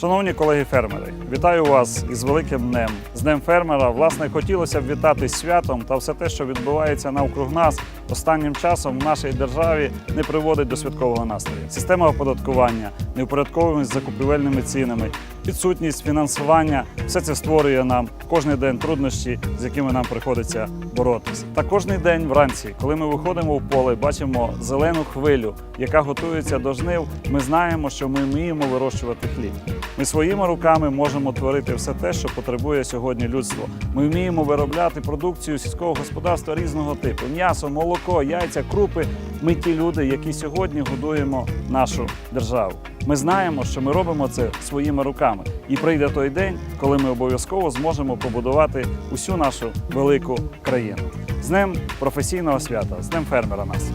Шановні колеги-фермери, вітаю вас із великим днем, з Днем фермера. Власне, хотілося б вітати святом та все те, що відбувається навкруг нас останнім часом в нашій державі не приводить до святкового настрою. Система оподаткування, неупорядкованість з закупівельними цінами, відсутність фінансування все це створює нам кожен день труднощі, з якими нам приходиться боротися. Та кожен день вранці, коли ми виходимо в поле, бачимо зелену хвилю, яка готується до жнив. Ми знаємо, що ми вміємо вирощувати хліб. Ми своїми руками можемо творити все те, що потребує сьогодні людство. Ми вміємо виробляти продукцію сільського господарства різного типу: м'ясо, молоко, яйця, крупи. Ми ті люди, які сьогодні годуємо нашу державу. Ми знаємо, що ми робимо це своїми руками, і прийде той день, коли ми обов'язково зможемо побудувати усю нашу велику країну. З ним професійного свята, з ним фермера нас.